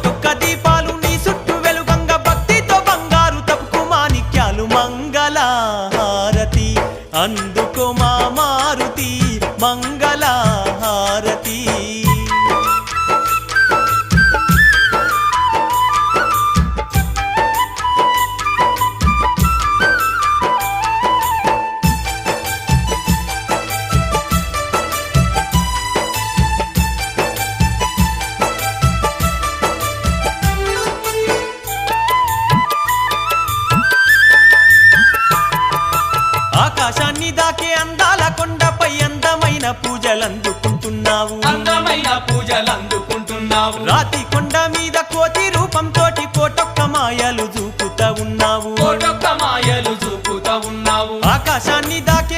చుట్టుక్క దీపాలు నీ చుట్టూ వెలుగంగ భక్తితో బంగారు తప్పుకు మాణిక్యాలు మంగళ హారతి అందుకో మా మారుతి మంగళ ఆకాశాన్ని దాకే అందాల కొండపై అందమైన పూజలందుకుంటున్నావు. అందమైన పూజలు అందుకుంటున్నావు రాతి కొండ మీద కోతి రూపంతోటి కోటొక్క మాయలు చూపుతా ఉన్నావు. కోటొక్క మాయలు చూపుతా ఉన్నావు. ఆకాశాన్ని దాకే